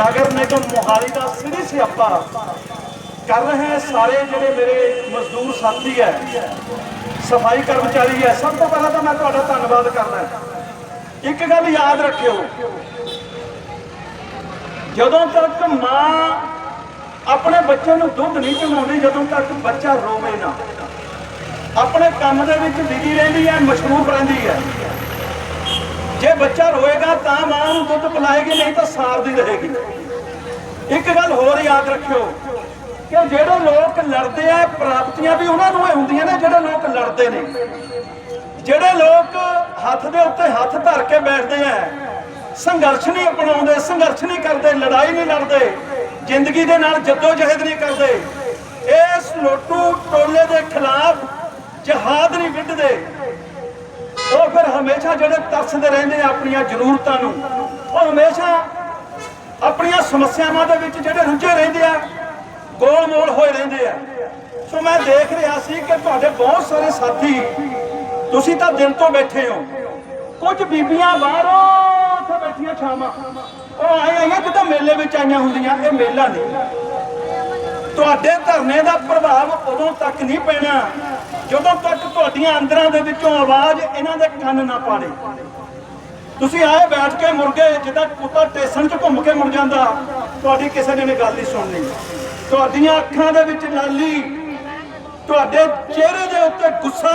ਨਗਰ ਨਿਗਮ ਮੋਹਾਲੀ ਦਾ ਸਿਰੇ ਸਿਆਪਾ ਕਰ ਰਹੇ ਹੈ। ਸਾਰੇ ਜਿਹੜੇ ਮੇਰੇ ਮਜ਼ਦੂਰ ਸਾਥੀ ਹੈ, ਸਫ਼ਾਈ ਕਰਮਚਾਰੀ ਹੈ, ਸਭ ਤੋਂ ਪਹਿਲਾਂ ਤਾਂ ਮੈਂ ਤੁਹਾਡਾ ਧੰਨਵਾਦ ਕਰਦਾ। ਇੱਕ ਗੱਲ ਯਾਦ ਰੱਖਿਓ ਜਦੋਂ ਤੱਕ ਮਾਂ ਆਪਣੇ ਬੱਚੇ ਨੂੰ ਦੁੱਧ ਨਹੀਂ ਚੁਣਾਉਂਦੀ ਜਦੋਂ ਤੱਕ ਬੱਚਾ ਰੋਵੇ ਨਾ। ਆਪਣੇ ਕੰਮ ਦੇ ਵਿੱਚ ਬਿਜ਼ੀ ਰਹਿੰਦੀ ਹੈ ਮਸ਼ਰੂਫ ਰਹਿੰਦੀ ਹੈ। ਜੇ ਬੱਚਾ ਰੋਏਗਾ ਤਾਂ ਮਾਂ ਨੂੰ ਦੁੱਧ ਪਿਲਾਏਗੀ, ਨਹੀਂ ਤਾਂ ਸਾਰਦੀ ਰਹੇਗੀ। ਇੱਕ ਗੱਲ ਹੋਰ ਯਾਦ ਰੱਖਿਓ ਕਿ ਜਿਹੜੇ ਲੋਕ ਲੜਦੇ ਆ, ਪ੍ਰਾਪਤੀਆਂ ਵੀ ਉਹਨਾਂ ਨੂੰ ਹੀ ਹੁੰਦੀਆਂ ਨੇ, ਜਿਹੜੇ ਲੋਕ ਲੜਦੇ ਨੇ। ਜਿਹੜੇ ਲੋਕ ਹੱਥ ਦੇ ਉੱਤੇ ਹੱਥ ਧਰ ਕੇ ਬੈਠਦੇ ਆ ਸੰਘਰਸ਼ ਨਹੀਂ ਅਪਣਾਉਂਦੇ, ਸੰਘਰਸ਼ ਨਹੀਂ ਕਰਦੇ, ਲੜਾਈ ਨਹੀਂ ਲੜਦੇ, ਜ਼ਿੰਦਗੀ ਦੇ ਨਾਲ ਜੱਦੋ ਜਹਿਦ ਨਹੀਂ ਕਰਦੇ। ਇਸ ਲੋਟੂ ਟੋਲੇ ਦੇ ਖਿਲਾਫ ਜਹਾਦ ਨਹੀਂ ਵਿੱਢਦੇ। ਉਹ ਫਿਰ ਹਮੇਸ਼ਾ ਜਿਹੜੇ ਤਰਸਦੇ ਰਹਿੰਦੇ ਆ ਆਪਣੀਆਂ ਜ਼ਰੂਰਤਾਂ ਨੂੰ, ਉਹ ਹਮੇਸ਼ਾ ਆਪਣੀਆਂ ਸਮੱਸਿਆਵਾਂ ਦੇ ਵਿੱਚ ਜਿਹੜੇ ਰੁੱਝੇ ਰਹਿੰਦੇ ਆ ਗੋਲ ਮੋਲ ਹੋਏ ਰਹਿੰਦੇ ਆ। ਸੋ ਮੈਂ ਦੇਖ ਰਿਹਾ ਸੀ ਕਿ ਤੁਹਾਡੇ ਬਹੁਤ ਸਾਰੇ ਸਾਥੀ, ਤੁਸੀਂ ਤਾਂ ਦਿਨ ਤੋਂ ਬੈਠੇ ਹੋ। ਕੁਝ ਬੀਬੀਆਂ ਬਾਹਰੋਂ ਉੱਥੇ ਬੈਠੀਆਂ ਛਾਵਾਂ। ਉਹ ਆਏ ਆਈਆਂ ਜਿੱਦਾਂ ਮੇਲੇ ਵਿੱਚ ਆਈਆਂ ਹੁੰਦੀਆਂ, ਇਹ ਮੇਲਾ ਨਹੀਂ। ਤੁਹਾਡੇ ਧਰਨੇ ਦਾ ਪ੍ਰਭਾਵ ਉਦੋਂ ਤੱਕ ਨਹੀਂ ਪੈਣਾ, ਜਦੋਂ ਤੱਕ ਤੁਹਾਡੀਆਂ ਅੰਦਰਾਂ ਦੇ ਵਿੱਚੋਂ ਆਵਾਜ਼ ਇਹਨਾਂ ਦੇ ਕੰਨ ਨਾ ਪਾੜੇ। ਤੁਸੀਂ ਆਏ ਬੈਠ ਕੇ ਮੁਰਗੇ, ਜਿੱਦਾਂ ਕੁੱਤਾ ਟੇਸਣ 'ਚ ਘੁੰਮ ਕੇ ਮੁੜ ਜਾਂਦਾ, ਤੁਹਾਡੀ ਕਿਸੇ ਨੇ ਵੀ ਗੱਲ ਨਹੀਂ ਸੁਣਨੀ। ਤੁਹਾਡੀਆਂ ਅੱਖਾਂ ਦੇ ਵਿੱਚ ਲਾਲੀ, ਤੁਹਾਡੇ ਚਿਹਰੇ ਦੇ ਉੱਤੇ ਗੁੱਸਾ,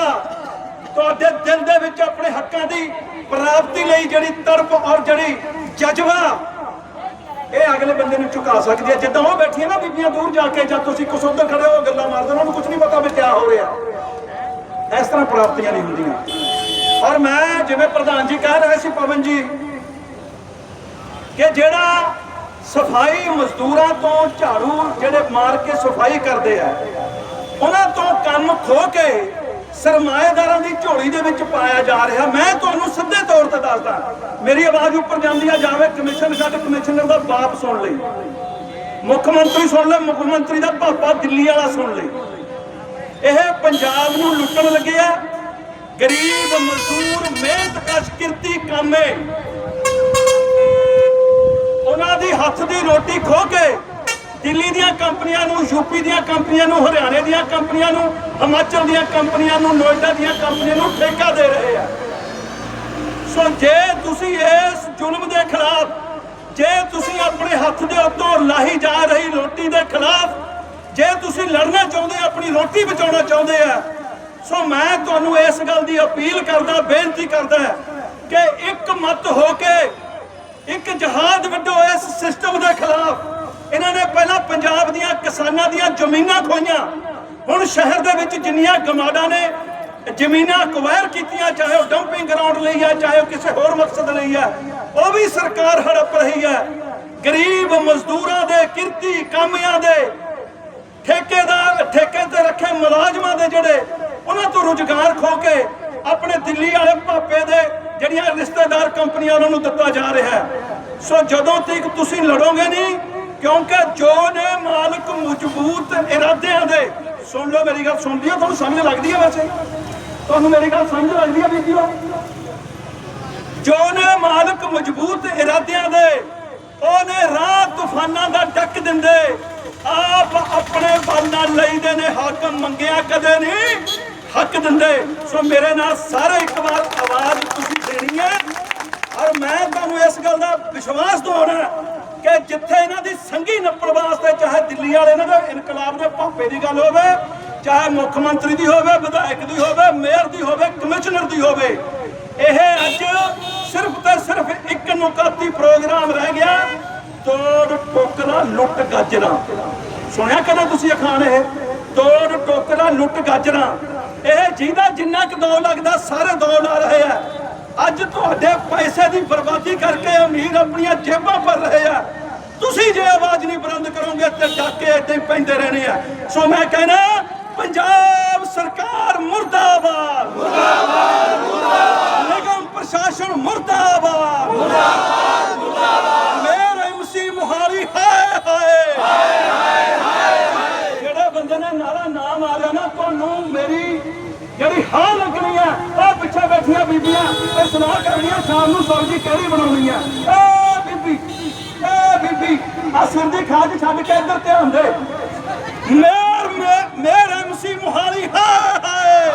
ਤੁਹਾਡੇ ਦਿਲ ਦੇ ਵਿੱਚ ਆਪਣੇ ਹੱਕਾਂ ਦੀ ਪ੍ਰਾਪਤੀ ਲਈ ਜਿਹੜੀ ਤੜਪ ਔਰ ਜਿਹੜੀ ਜਜ਼ਬਾ, ਇਹ ਅਗਲੇ ਬੰਦੇ ਨੂੰ ਝੁਕਾ ਸਕਦੀ ਹੈ। ਜਿੱਦਾਂ ਉਹ ਬੈਠੀਆਂ ਨਾ ਬੀਬੀਆਂ ਦੂਰ ਜਾ ਕੇ ਜਦ ਤੁਸੀਂ ਕੁਛ ਉੱਧਰ ਖੜੇ ਹੋ, ਗੱਲਾਂ ਮਾਰਦੇ ਉਹਨਾਂ ਨੂੰ ਕੁਝ ਨਹੀਂ ਪਤਾ ਵੀ ਕੀ ਹੋ ਰਿਹਾ। ਇਸ ਤਰ੍ਹਾਂ ਪ੍ਰਾਪਤੀਆਂ ਨਹੀਂ ਹੁੰਦੀਆਂ। ਔਰ ਮੈਂ ਜਿਵੇਂ ਪ੍ਰਧਾਨ ਜੀ ਕਹਿ ਰਹੇ ਸੀ, ਪਵਨ ਜੀ, ਕਿ ਜਿਹੜਾ ਸਫ਼ਾਈ ਮਜ਼ਦੂਰਾਂ ਤੋਂ ਝਾੜੂ ਜਿਹੜੇ ਮਾਰ ਕੇ ਸਫ਼ਾਈ ਕਰਦੇ ਆ, ਉਹਨਾਂ ਤੋਂ ਕੰਮ ਖੋ ਕੇ ਸਰਮਾਏਦਾਰਾਂ ਦੀ ਝੋਲੀ ਦੇ ਵਿੱਚ ਪਾਇਆ ਜਾ ਰਿਹਾ। ਮੈਂ ਤੁਹਾਨੂੰ ਸਿੱਧੇ ਤੌਰ ਤੇ ਦੱਸਦਾ, ਮੇਰੀ ਆਵਾਜ਼ ਉੱਪਰ ਜਾਂਦੀ ਆ, ਜਾਵੇ ਕਮਿਸ਼ਨ ਕੱਢ ਕਮਿਸ਼ਨਰ ਦਾ ਬਾਪ ਸੁਣ ਲਈ। ਮੁੱਖ ਮੰਤਰੀ ਸੁਣ ਲੈ, ਮੁੱਖ ਮੰਤਰੀ ਦਾ ਪਾਪਾ ਦਿੱਲੀ ਵਾਲਾ ਸੁਣ ਲਈ। ਇਹ ਪੰਜਾਬ ਨੂੰ ਲੁੱਟਣ ਲੱਗੇ ਆ। ਗਰੀਬ, ਮਜ਼ਦੂਰ, ਮਿਹਨਤ ਕਸ਼, ਕਿਰਤੀ ਕਾਮੇ। ਉਹਨਾਂ ਦੀ ਹੱਥ ਦੀ ਰੋਟੀ ਖੋ ਕੇ ਦਿੱਲੀ ਦੀਆਂ ਕੰਪਨੀਆਂ ਨੂੰ ਯੂਪੀ ਦੀਆਂ ਕੰਪਨੀਆਂ ਨੂੰ, ਹਰਿਆਣੇ ਦੀਆਂ ਕੰਪਨੀਆਂ ਨੂੰ, ਹਿਮਾਚਲ ਦੀਆਂ ਕੰਪਨੀਆਂ ਨੂੰ, ਨੋਇਡਾ ਦੀਆਂ ਕੰਪਨੀਆਂ ਨੂੰ ਠੇਕਾ ਦੇ ਰਹੇ ਆ। ਸੋ ਜੇ ਤੁਸੀਂ ਇਸ ਜ਼ੁਲਮ ਦੇ ਖਿਲਾਫ, ਜੇ ਤੁਸੀਂ ਆਪਣੇ ਹੱਥ ਦੇ ਉੱਤੋਂ ਲਾਹੀ ਜਾ ਰਹੀ ਰੋਟੀ ਦੇ ਖਿਲਾਫ, ਜੇ ਤੁਸੀਂ ਲੜਨਾ ਚਾਹੁੰਦੇ, ਆਪਣੀ ਰੋਟੀ ਬਚਾਉਣਾ ਚਾਹੁੰਦੇ ਆ, ਸੋ ਮੈਂ ਤੁਹਾਨੂੰ ਇਸ ਗੱਲ ਦੀ ਅਪੀਲ ਕਰਦਾ, ਬੇਨਤੀ ਕਰਦਾ ਕਿ ਇੱਕ ਮਤ ਹੋ ਕੇ ਇੱਕ ਜਹਾਦ ਵੱਡੋ ਇਸ ਸਿਸਟਮ ਦੇ ਖਿਲਾਫ ਇਹਨਾਂ ਨੇ ਪਹਿਲਾਂ ਪੰਜਾਬ ਦੀਆਂ ਕਿਸਾਨਾਂ ਦੀਆਂ ਜ਼ਮੀਨਾਂ ਖੋਈਆਂ। ਹੁਣ ਸ਼ਹਿਰ ਦੇ ਵਿੱਚ ਜਿੰਨੀਆਂ ਗਮਾਡਾਂ ਨੇ, ਜ਼ਮੀਨਾਂ ਅਕਵਾਇਰ ਕੀਤੀਆਂ, ਚਾਹੇ ਉਹ ਡੰਪਿੰਗ ਗਰਾਊਂਡ ਲਈ ਹੈ, ਚਾਹੇ ਉਹ ਕਿਸੇ ਹੋਰ ਮਕਸਦ ਲਈ ਹੈ, ਉਹ ਵੀ ਸਰਕਾਰ ਹੜਪ ਰਹੀ ਹੈ। ਗਰੀਬ ਮਜ਼ਦੂਰਾਂ ਦੇ, ਕਿਰਤੀ ਕਾਮਿਆਂ ਦੇ, ਠੇਕੇਦਾਰ, ਠੇਕੇ ਤੇ ਰੱਖੇ ਮੁਲਾਜ਼ਮਾਂ ਦੇ ਜਿਹੜੇ, ਉਹਨਾਂ ਤੋਂ ਰੁਜ਼ਗਾਰ ਖੋ ਕੇ ਆਪਣੇ ਦਿੱਲੀ ਵਾਲੇ ਭਾਪੇ ਦੇ ਜਿਹੜੀਆਂ ਰਿਸ਼ਤੇਦਾਰ ਕੰਪਨੀਆਂ ਉਹਨਾਂ ਨੂੰ ਦਿੱਤਾ ਜਾ ਰਿਹਾ ਹੈ। ਸੋ ਜਦੋਂ ਤੱਕ ਤੁਸੀਂ ਲੜੋਗੇ ਨਹੀਂ ਕਿਉਂਕਿ ਜੋ ਨੇ ਮਾਲਕ ਮਜ਼ਬੂਤ ਇਰਾਦਿਆਂ ਦੇ, ਸੁਣ ਲਓ ਮੇਰੀ ਗੱਲ, ਸੁਣਦੀ ਹੋ ਤੁਹਾਨੂੰ ਸਮਝ ਲੱਗਦੀ ਹੈ ਵੈਸੇ? ਤੁਹਾਨੂੰ ਮੇਰੀ ਗੱਲ ਸਮਝ ਲੱਗਦੀ ਹੈ ਬੀਬੀਓ? ਜੋ ਨੇ ਮਾਲਕ ਮਜ਼ਬੂਤ ਇਰਾਦਿਆਂ ਦੇ, ਉਹਨੇ ਰਾਹ ਤੂਫਾਨਾਂ ਦਾ ਡੱਕ ਦਿੰਦੇ, ਆਪ ਆਪਣੇ ਬੰਨਾ ਲਈਦੇ ਨੇ, ਹਾਕਮ ਮੰਗਿਆ ਕਦੇ ਨਹੀਂ, ਹੱਕ ਦਿੰਦੇ। ਸੋ ਮੇਰੇ ਨਾਲ ਸਾਰੇ, ਇੱਕ ਵਾਰ ਆਵਾਜ਼ ਤੁਸੀਂ ਦੇਣੀ ਹੈ। ਔਰ ਮੈਂ ਤੁਹਾਨੂੰ ਇਸ ਗੱਲ ਦਾ ਵਿਸ਼ਵਾਸ ਦਿਵਾਉਣਾ ਕਿ ਜਿੱਥੇ ਇਹਨਾਂ ਦੀ ਸੰਗੀ ਨੱਪਣ ਵਾਸਤੇ, ਚਾਹੇ ਦਿੱਲੀ ਵਾਲੇ ਇਹਨਾਂ ਦੇ ਇਨਕਲਾਬ ਦੇ ਭਾਪੇ ਦੀ ਗੱਲ ਹੋਵੇ, ਚਾਹੇ ਮੁੱਖ ਮੰਤਰੀ ਦੀ ਹੋਵੇ, ਵਿਧਾਇਕ ਦੀ ਹੋਵੇ, ਮੇਅਰ ਦੀ ਹੋਵੇ, ਕਮਿਸ਼ਨਰ ਦੀ ਹੋਵੇ, ਇਹ ਅੱਜ ਸਿਰਫ ਤੇ ਸਿਰਫ ਇੱਕ ਨੁਕਾਤੀ ਪ੍ਰੋਗਰਾਮ ਰਹਿ ਗਿਆ, ਤੋੜ ਟੋਕਰਾ, ਲੁੱਟ ਗਾਜਰਾਂ। ਸੁਣਿਆ ਕਦੋਂ ਤੁਸੀਂ ਅਖਾਣ ਇਹ? ਤੋੜ ਟੋਕਰਾ, ਲੁੱਟ ਗਾਜਰਾਂ। ਇਹ ਜਿਹਦਾ ਜਿੰਨਾ ਕੁ ਦੌ ਲੱਗਦਾ, ਸਾਰੇ ਦੌ ਲਾ ਰਹੇ ਆ। ਅੱਜ ਤੁਹਾਡੇ ਪੈਸੇ ਦੀ ਬਰਬਾਦੀ ਕਰਕੇ ਅਮੀਰ ਆਪਣੀਆਂ ਜੇਬਾਂ ਭਰ ਰਹੇ ਆ। ਤੁਸੀਂ ਜੇ ਆਵਾਜ਼ ਨਹੀਂ ਬੁਲੰਦ ਕਰੋਗੇ ਤੇ ਡਾਕੇ ਇੱਥੇ ਪੈਂਦੇ ਰਹਿਣੇ ਆ। ਸੋ ਮੈਂ ਕਹਿਣਾ, ਪੰਜਾਬ ਸਰਕਾਰ ਮੁਰਦਾਬਾਦ। ਮੁਰਦਾਬਾਦ ਮੁਰਦਾਬਾਦ ਨਿਗਮ ਪ੍ਰਸ਼ਾਸਨ ਮੁਰਦਾਬਾਦ। ਮੁਰਦਾਬਾਦ ਮੁਰਦਾਬਾਦ ਮੇਰੇ ਮਸੀਹ ਮੁਹਾਰੀ ਹਾਏ ਹਾਏ ਹਾਏ। ਹਾਏ ਹਾਏ ਜਿਹੜੇ ਬੰਦੇ ਨੇ ਨਾਰਾ ਨਾ ਮਾਰਿਆ ਨਾ, ਤੁਹਾਨੂੰ ਮੇਰੀ ਜਿਹੜੀ ਹਾਂ ਲੱਗਣੀ ਆ ਉਹ ਪਿੱਛੇ ਬੈਠੀਆਂ ਬੀਬੀਆਂ, ਇਹ ਸਲਾਹ ਕਰਨੀਆਂ, ਸ਼ਾਮ ਨੂੰ ਸਬਜ਼ੀ ਕਿਹੜੀ ਬਣਾਉਣੀ ਆ? ਸਿਰ ਦੀ ਖਾਜ ਛੱਡ ਕੇ ਇੱਧਰ ਧਿਆਨ ਦੇ। ਮੇਰ ਮੇਰ ਐਮਸੀ ਮੁਹਾਲੀ ਹਾਏ ਹਾਏ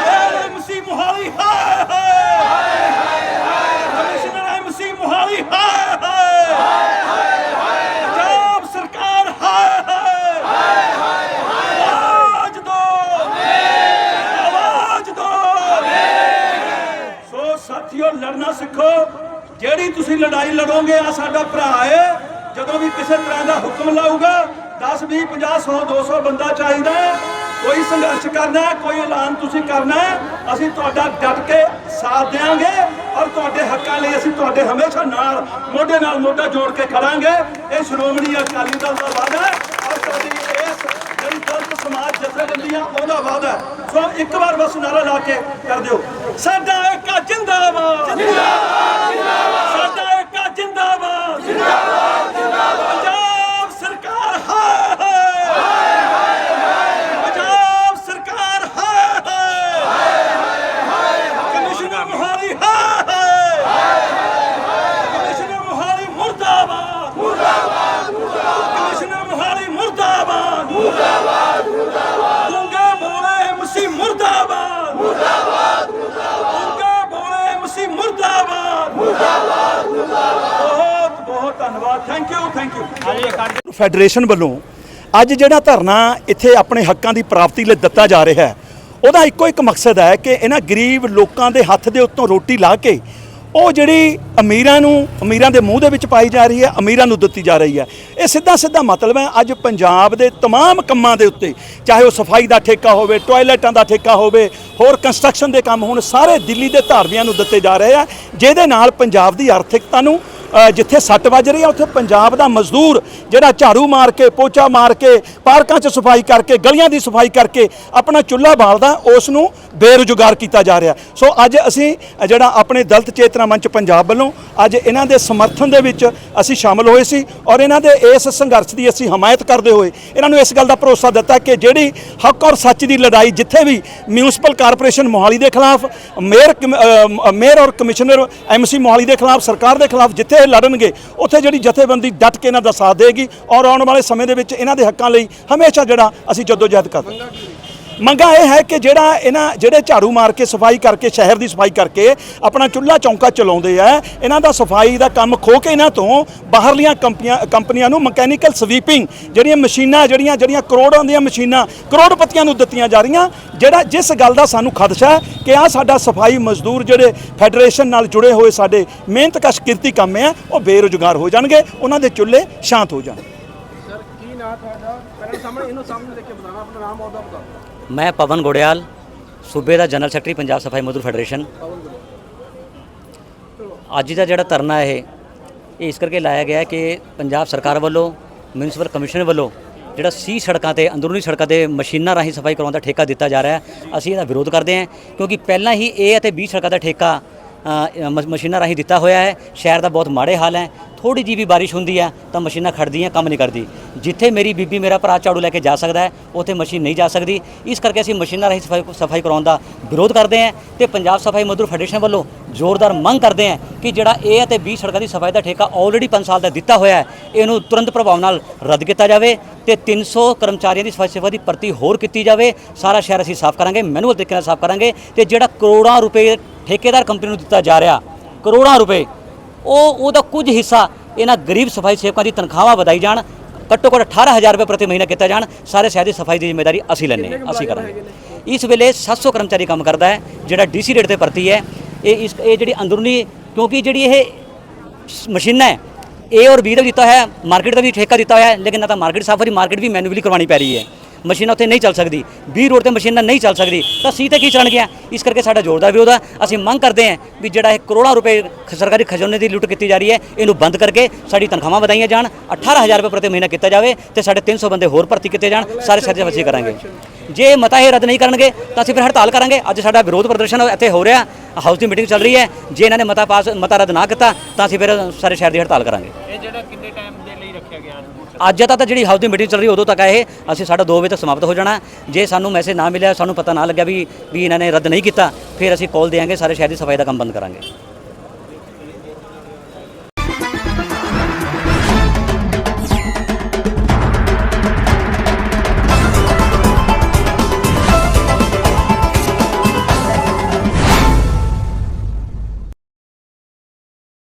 ਮੇਰ ਐਮਸੀ ਮੁਹਾਲੀ ਹਾਏ ਹਾਏ ਕਮਿਸ਼ਨਰ ਐਮਸੀ ਮੁਹਾਲੀ ਹਾਏ ਹਾਏ ਪੰਜਾਬ ਸਰਕਾਰ ਹਾਏ ਹਾਏ ਆਵਾਜ਼ ਦੋ ਆਵਾਜ਼ ਦੋ ਸੋ ਸਾਥੀਓ ਲੜਨਾ ਸਿੱਖੋ ਜਿਹੜੀ ਤੁਸੀਂ ਲੜਾਈ ਲੜੋਗੇ ਆ ਸਾਡਾ ਭਰਾ ਹੈ ਜਦੋਂ ਵੀ ਕਿਸੇ ਤਰ੍ਹਾਂ ਦਾ ਹੁਕਮ ਲਾਊਗਾ 10 20 50 100 200 ਬੰਦਾ ਚਾਹੀਦਾ ਕੋਈ ਸੰਘਰਸ਼ ਕਰਨਾ ਕੋਈ ਐਲਾਨ ਤੁਸੀਂ ਕਰਨਾ ਅਸੀਂ ਤੁਹਾਡਾ ਡਟ ਕੇ ਸਾਥ ਦੇਵਾਂਗੇ ਔਰ ਤੁਹਾਡੇ ਹੱਕਾਂ ਲਈ ਅਸੀਂ ਤੁਹਾਡੇ ਹਮੇਸ਼ਾ ਨਾਲ, ਮੋਢੇ ਨਾਲ ਮੋਢਾ ਜੋੜ ਕੇ ਖੜਾਂਗੇ। ਇਹ ਸ਼੍ਰੋਮਣੀ ਅਕਾਲੀ ਦਲ ਦਾ ਵਾਅਦਾ ਔਰ ਸਾਡੀ ਇਸ ਜਿਹੜੀ ਦਲਿਤ ਸਮਾਜ ਜਥੇਬੰਦੀਆਂ ਉਹਦਾ ਵਾਅਦਾ ਸੋ ਇੱਕ ਵਾਰ ਬਸ ਨਾਰਾ ਲਾ ਕੇ ਕਰ ਦਿਓ। ਸਾਡਾ ਇੱਕ ਜਿੰਦਾਬਾਦ। ਜਿੰਦਾਬਾਦ ਜਿੰਦਾਬਾਦ ਸਾਡਾ ਏਕਾ ਜਿੰਦਾਬਾਦ ਜਿੰਦਾਬਾਦ ਜਿੰਦਾਬਾਦ ਪੰਜਾਬ ਸਰਕਾਰ ਹਾਏ ਹਾਏ ਪੰਜਾਬ ਸਰਕਾਰ ਹਾਏ ਹਾਏ ਕਮਿਸ਼ਨਰ ਮੁਹਾਲੀ ਹਾਏ ਹਾਏ ਕਮਿਸ਼ਨਰ ਮੁਹਾਲੀ ਮੁਰਦਾਬਾਦ ਮੁਰਦਾਬਾਦ ਕਮਿਸ਼ਨਰ ਮੁਹਾਲੀ ਮੁਰਦਾਬਾਦ ਮੁਰਦਾਬਾਦ ਮੁਰਦਾਬਾਦ ਬੋਲੇ ਮਸੀ ਮੁਰਦਾਬਾਦ ਮੁਰਦਾਬਾਦ ਮੁਰਦਾਬਾਦ ਬੋਲੇ ਮਸੀ ਮੁਰਦਾਬਾਦ ਮੁਰਦਾਬਾਦ ਬਹੁਤ ਬਹੁਤ ਧੰਨਵਾਦ। Thank you thank you federation ਵੱਲੋਂ ਅੱਜ ਜਿਹੜਾ ਧਰਨਾ ਇੱਥੇ ਆਪਣੇ ਹੱਕਾਂ ਦੀ ਪ੍ਰਾਪਤੀ ਲਈ ਦਿੱਤਾ ਜਾ ਰਿਹਾ ਹੈ ਉਹਦਾ ਇੱਕੋ ਇੱਕ ਮਕਸਦ ਹੈ ਕਿ ਇਹਨਾਂ ਗਰੀਬ ਲੋਕਾਂ ਦੇ ਹੱਥ ਦੇ ਉੱਤੋਂ ਰੋਟੀ ਲਾ ਕੇ ਉਹ ਜਿਹੜੀ ਅਮੀਰਾਂ ਨੂੰ ਅਮੀਰਾਂ ਦੇ ਮੂੰਹ ਦੇ ਵਿੱਚ ਪਾਈ ਜਾ ਰਹੀ ਹੈ ਅਮੀਰਾਂ ਨੂੰ ਦਿੱਤੀ ਜਾ ਰਹੀ ਹੈ ਇਹ ਸਿੱਧਾ ਸਿੱਧਾ ਮਤਲਬ ਹੈ ਅੱਜ ਪੰਜਾਬ ਦੇ तमाम ਕੰਮਾਂ ਦੇ ਉੱਤੇ ਚਾਹੇ ਉਹ ਸਫਾਈ ਦਾ ਠੇਕਾ ਹੋਵੇ ਟਾਇਲਟਾਂ ਦਾ ਠੇਕਾ ਹੋਵੇ ਹੋਰ ਕੰਸਟਰਕਸ਼ਨ ਦੇ ਕੰਮ ਹੋਣ ਸਾਰੇ ਦਿੱਲੀ ਦੇ ਧਾਰਮੀਆਂ ਨੂੰ ਦਿੱਤੇ ਜਾ ਰਹੇ ਆ ਜਿਹਦੇ ਨਾਲ ਪੰਜਾਬ ਦੀ ਆਰਥਿਕਤਾ ਨੂੰ ਅ, ਜਿੱਥੇ ਸੱਟ ਵੱਜ ਰਹੀ ਆ, ਉੱਥੇ ਪੰਜਾਬ ਦਾ ਮਜ਼ਦੂਰ ਜਿਹੜਾ ਝਾੜੂ ਮਾਰ ਕੇ, ਪੋਚਾ ਮਾਰ ਕੇ, ਪਾਰਕਾਂ 'ਚ ਸਫ਼ਾਈ ਕਰਕੇ, ਗਲੀਆਂ ਦੀ ਸਫ਼ਾਈ ਕਰਕੇ ਆਪਣਾ ਚੁੱਲ੍ਹਾ ਬਾਲਦਾ, ਉਸ ਨੂੰ ਬੇਰੁਜ਼ਗਾਰ ਕੀਤਾ ਜਾ ਰਿਹਾ। ਸੋ ਅੱਜ ਅਸੀਂ ਜਿਹੜਾ ਆਪਣੇ ਦਲਤ ਚੇਤਨਾ ਮੰਚ ਪੰਜਾਬ ਵੱਲੋਂ ਅੱਜ ਇਹਨਾਂ ਦੇ ਸਮਰਥਨ ਦੇ ਵਿੱਚ ਅਸੀਂ ਸ਼ਾਮਲ ਹੋਏ ਸੀ ਔਰ ਇਹਨਾਂ ਦੇ ਇਸ ਸੰਘਰਸ਼ ਦੀ ਅਸੀਂ ਹਮਾਇਤ ਕਰਦੇ ਹੋਏ ਇਹਨਾਂ ਨੂੰ ਇਸ ਗੱਲ ਦਾ ਭਰੋਸਾ ਦਿੱਤਾ ਕਿ ਜਿਹੜੀ ਹੱਕ ਔਰ ਸੱਚ ਦੀ ਲੜਾਈ ਜਿੱਥੇ ਵੀ ਮਿਊਨਿਸਪਲ ਕਾਰਪੋਰੇਸ਼ਨ ਮੋਹਾਲੀ ਦੇ ਖਿਲਾਫ, ਮੇਅਰ ਕਮ- ਮੇਅਰ ਔਰ ਕਮਿਸ਼ਨਰ ਐਮਸੀ ਮੋਹਾਲੀ ਦੇ ਖਿਲਾਫ, ਸਰਕਾਰ ਦੇ ਖਿਲਾਫ, ਜਿੱਥੇ ਇਹ ਲੜਨਗੇ। ਉੱਥੇ ਜਿਹੜੀ ਜਥੇਬੰਦੀ ਡਟ ਕੇ ਇਹਨਾਂ ਦਾ ਸਾਥ ਦੇਗੀ ਔਰ ਆਉਣ ਵਾਲੇ ਸਮੇਂ ਦੇ ਵਿੱਚ ਇਹਨਾਂ ਦੇ ਹੱਕਾਂ ਲਈ ਹਮੇਸ਼ਾ ਜਿਹੜਾ ਅਸੀਂ ਜਦੋਜਹਿਦ ਕਰਦੇ ਮੰਗਾ ਇਹ ਹੈ ਕਿ ਜਿਹੜਾ ਇਹਨਾਂ, ਜਿਹੜੇ ਝਾੜੂ ਮਾਰ ਕੇ, ਸਫ਼ਾਈ ਕਰਕੇ, ਸ਼ਹਿਰ ਦੀ ਸਫ਼ਾਈ ਕਰਕੇ ਆਪਣਾ ਚੁੱਲ੍ਹਾ ਚੌਂਕਾ ਚਲਾਉਂਦੇ ਆ, ਇਹਨਾਂ ਦਾ ਸਫ਼ਾਈ ਦਾ ਕੰਮ ਖੋ ਕੇ ਇਹਨਾਂ ਤੋਂ ਬਾਹਰਲੀਆਂ ਕੰਪਨੀਆਂ ਕੰਪਨੀਆਂ ਨੂੰ ਮਕੈਨੀਕਲ ਸਵੀਪਿੰਗ ਜਿਹੜੀਆਂ ਮਸ਼ੀਨਾਂ, ਜਿਹੜੀਆਂ ਜਿਹੜੀਆਂ ਕਰੋੜਾਂ ਦੀਆਂ ਮਸ਼ੀਨਾਂ, ਕਰੋੜਪਤੀਆਂ ਨੂੰ ਦਿੱਤੀਆਂ ਜਾ ਰਹੀਆਂ, ਜਿਹੜਾ ਜਿਸ ਗੱਲ ਦਾ ਸਾਨੂੰ ਖਦਸ਼ਾ ਹੈ ਕਿ ਆ ਸਾਡਾ ਸਫ਼ਾਈ ਮਜ਼ਦੂਰ ਜਿਹੜੇ ਫੈਡਰੇਸ਼ਨ ਨਾਲ ਜੁੜੇ ਹੋਏ ਸਾਡੇ ਮਿਹਨਤਕਸ਼ ਕਿਰਤੀ ਕੰਮ ਆ ਉਹ ਬੇਰੁਜ਼ਗਾਰ ਹੋ ਜਾਣਗੇ, ਉਹਨਾਂ ਦੇ ਚੁੱਲ੍ਹੇ ਸ਼ਾਂਤ ਹੋ ਜਾਣਗੇ ਸਰ, ਕੀ ਨਾਂ ਤੁਹਾਡਾ? ਪਹਿਲਾਂ ਸਾਹਮਣੇ, ਇਹਨੂੰ ਸਾਹਮਣੇ ਦੇਖ ਕੇ ਬਤਾਣਾ ਆਪਣਾ ਨਾਮ, ਉਹਦਾ ਬਤਾ ਮੈਂ ਪਵਨ ਗੋੜਿਆਲ, ਸੂਬੇ ਦਾ ਜਨਰਲ ਸੈਕਟਰੀ, ਪੰਜਾਬ ਸਫ਼ਾਈ ਮਜ਼ਦੂਰ ਫੈਡਰੇਸ਼ਨ। ਅੱਜ ਦਾ ਜਿਹੜਾ ਧਰਨਾ ਇਹ ਇਹ ਇਸ ਕਰਕੇ ਲਾਇਆ ਗਿਆ ਕਿ ਪੰਜਾਬ ਸਰਕਾਰ ਵੱਲੋਂ ਮਿਊਨਿਸਪਲ ਕਮਿਸ਼ਨ ਵੱਲੋਂ ਜਿਹੜਾ ਸੀ ਸੜਕਾਂ ਤੇ, ਅੰਦਰੂਨੀ ਸੜਕਾਂ ਤੇ ਮਸ਼ੀਨਾਂ ਰਾਹੀਂ ਸਫ਼ਾਈ ਕਰਵਾਉਣ ਦਾ ਠੇਕਾ ਦਿੱਤਾ ਜਾ ਰਿਹਾ ਹੈ, ਅਸੀਂ ਇਹਦਾ ਵਿਰੋਧ ਕਰਦੇ ਹਾਂ, ਕਿਉਂਕਿ ਪਹਿਲਾਂ ਹੀ ਇਹ ਅਤੇ 20 ਸੜਕਾਂ ਦਾ ਠੇਕਾ ਮਸ਼ੀਨਾਂ ਰਾਹੀਂ ਦਿੱਤਾ ਹੋਇਆ ਹੈ। ਸ਼ਹਿਰ ਦਾ ਬਹੁਤ ਮਾੜੇ ਹਾਲ ਹੈ। ਥੋੜੀ ਜਿਹੀ ਵੀ ਬਾਰਿਸ਼ ਹੁੰਦੀ ਹੈ ਤਾਂ ਮਸ਼ੀਨਾਂ ਖੜਦੀਆਂ, ਕੰਮ ਨਹੀਂ ਕਰਦੀ। ਜਿੱਥੇ ਮੇਰੀ ਬੀਬੀ, ਮੇਰਾ ਭਰਾ ਝਾੜੂ ਲੈ ਕੇ ਜਾ ਸਕਦਾ ਹੈ, ਉੱਥੇ ਮਸ਼ੀਨ ਨਹੀਂ ਜਾ ਸਕਦੀ। ਇਸ ਕਰਕੇ ਅਸੀਂ ਮਸ਼ੀਨਾਂ ਰਾਹੀਂ ਸਫ਼ਾਈ ਸਫ਼ਾਈ ਕਰਾਉਣ ਦਾ ਵਿਰੋਧ ਕਰਦੇ ਹਾਂ ਤੇ ਪੰਜਾਬ ਸਫ਼ਾਈ ਮਜ਼ਦੂਰ ਫੈਡਰੇਸ਼ਨ ਵੱਲੋਂ ਜ਼ੋਰਦਾਰ ਮੰਗ ਕਰਦੇ ਹਾਂ ਕਿ ਜਿਹੜਾ ਇਹ ਅਤੇ 20 ਸੜਕਾਂ ਦੀ ਸਫ਼ਾਈ ਦਾ ਠੇਕਾ ਆਲਰੇਡੀ 5 ਸਾਲ ਦਾ ਦਿੱਤਾ ਹੋਇਆ ਹੈ ਇਹਨੂੰ ਤੁਰੰਤ ਪ੍ਰਭਾਵ ਨਾਲ ਰੱਦ ਕੀਤਾ ਜਾਵੇ ਤੇ 300 ਕਰਮਚਾਰੀਆਂ ਦੀ ਸਫ਼ਾਈ ਸੇਵਾ ਦੀ ਭਰਤੀ ਹੋਰ ਕੀਤੀ ਜਾਵੇ। ਸਾਰਾ ਸ਼ਹਿਰ ਅਸੀਂ ਸਾਫ਼ ਕਰਾਂਗੇ ਮੈਨੂਅਲ ਤਰੀਕੇ ਨਾਲ ਸਾਫ਼ ਕਰਾਂਗੇ ਤੇ ਜਿਹੜਾ ਕਰੋੜਾਂ ਰੁਪਏ ਠੇਕੇਦਾਰ ਕੰਪਨੀ ਨੂੰ ਦਿੱਤਾ ਜਾ ਰਿਹਾ ਕਰੋੜਾਂ ਰੁਪਏ ਉਹ ਉਹਦਾ ਕੁਝ ਹਿੱਸਾ ਇਹਨਾਂ ਗਰੀਬ ਸਫ਼ਾਈ ਸੇਵਕਾਂ ਦੀ ਤਨਖਾਹਾਂ ਵਧਾਈ ਜਾਣ ਘੱਟੋ ਘੱਟ 18000 ਰੁਪਏ ਪ੍ਰਤੀ ਮਹੀਨਾ ਕੀਤਾ ਜਾਣ ਸਾਰੇ ਸ਼ਹਿਰ ਦੀ ਸਫ਼ਾਈ ਦੀ ਜ਼ਿੰਮੇਵਾਰੀ ਅਸੀਂ ਹਾਂ ਅਸੀਂ ਕਰਾਂਗੇ। ਇਸ ਵੇਲੇ 700 ਕਰਮਚਾਰੀ ਕੰਮ ਕਰਦਾ ਹੈ ਜਿਹੜਾ ਡੀਸੀ ਰੇਟ ਤੇ ਭਰਤੀ ਹੈ ਇਹ ਇਸ ਇਹ ਜਿਹੜੀ ਅੰਦਰੂਨੀ ਕਿਉਂਕਿ ਜਿਹੜੀ ਇਹ ਮਸ਼ੀਨਾਂ ਹੈ ਏ ਔਰ ਬੀ ਦਾ ਵੀ ਦਿੱਤਾ ਹੋਇਆ ਹੈ ਮਾਰਕੀਟ ਦਾ ਵੀ ਠੇਕਾ ਦਿੱਤਾ ਹੋਇਆ ਹੈ, ਲੇਕਿਨ ਨਾ ਤਾਂ ਮਾਰਕੀਟ ਸਾਫ਼ ਹੋ ਰਹੀ ਮਾਰਕੀਟ ਵੀ ਮੈਨੂਅਲੀ ਕਰਵਾਉਣੀ ਪੈ ਰਹੀ ਹੈ। ਮਸ਼ੀਨਾਂ ਉੱਥੇ ਨਹੀਂ ਚੱਲ ਸਕਦੀ। ਬੀ ਰੋਡ ਤੇ ਮਸ਼ੀਨਾਂ ਨਹੀਂ ਚੱਲ ਸਕਦੀ। ਤਾਂ ਸੀ ਤੇ ਕੀ ਚੱਲਣਗੀਆਂ? ਇਸ ਕਰਕੇ ਸਾਡਾ ਜ਼ੋਰਦਾਰ ਵਿਰੋਧ ਹੈ ਅਸੀਂ ਮੰਗ ਕਰਦੇ ਹਾਂ ਵੀ ਜਿਹੜਾ ਇਹ ਕਰੋੜਾਂ ਰੁਪਏ ਖ- ਸਰਕਾਰੀ ਖਜ਼ਾਨੇ ਦੀ ਲੁੱਟ ਕੀਤੀ ਜਾ ਰਹੀ ਹੈ, ਇਹਨੂੰ ਬੰਦ ਕਰਕੇ ਸਾਡੀ ਤਨਖਾਹਾਂ ਵਧਾਈਆਂ ਜਾਣ 18000 ਰੁਪਏ ਪ੍ਰਤੀ ਮਹੀਨਾ ਕੀਤਾ ਜਾਵੇ ਤੇ ਸਾਡੇ 300 ਬੰਦੇ ਹੋਰ ਭਰਤੀ ਕੀਤੇ ਜਾਣ, ਸਾਰੇ ਸ਼ਹਿਰ ਦੇ ਕਰਾਂਗੇ। ਜੇ ਮਤਾ ਇਹ ਰੱਦ ਨਹੀਂ ਕਰਨਗੇ ਤਾਂ ਅਸੀਂ ਫਿਰ ਹੜਤਾਲ ਕਰਾਂਗੇ। ਅੱਜ ਸਾਡਾ ਵਿਰੋਧ ਪ੍ਰਦਰਸ਼ਨ ਇੱਥੇ ਹੋ ਰਿਹਾ ਹਾਊਸ ਦੀ ਮੀਟਿੰਗ ਚੱਲ ਰਹੀ ਹੈ। ਜੇ ਇਹਨਾਂ ਨੇ ਮਤਾ ਪਾਸ ਮਤਾ ਰੱਦ ਨਾ ਕੀਤਾ ਤਾਂ ਅਸੀਂ ਫਿਰ ਸਾਰੇ ਸ਼ਹਿਰ ਦੀ ਹੜਤਾਲ ਕਰਾਂਗੇ। ਇਹ ਜਿਹੜਾ ਕਿੰਨੇ ਟਾਈਮ ਦੇ ਲਈ ਰੱਖਿਆ ਗਿਆ ਅੱਜ ਤੱਕ ਤਾਂ ਜਿਹੜੀ ਹਾਊਸ ਦੀ ਮੀਟਿੰਗ ਚੱਲ ਰਹੀ ਉਦੋਂ ਤੱਕ ਇਹ ਅਸੀਂ ਸਾਡਾ 2 ਵਜੇ ਤੱਕ ਸਮਾਪਤ ਹੋ ਜਾਣਾ। ਜੇ ਸਾਨੂੰ ਮੈਸੇਜ ਨਾ ਮਿਲਿਆ ਸਾਨੂੰ ਪਤਾ ਨਾ ਲੱਗਿਆ ਵੀ ਵੀ ਇਹਨਾਂ ਨੇ ਰੱਦ ਨਹੀਂ ਕੀਤਾ ਫਿਰ ਅਸੀਂ ਕਾਲ ਦੇਵਾਂਗੇ ਸਾਰੇ ਸ਼ਹਿਰ ਦੀ ਸਫ਼ਾਈ ਦਾ ਕੰਮ ਬੰਦ ਕਰਾਂਗੇ।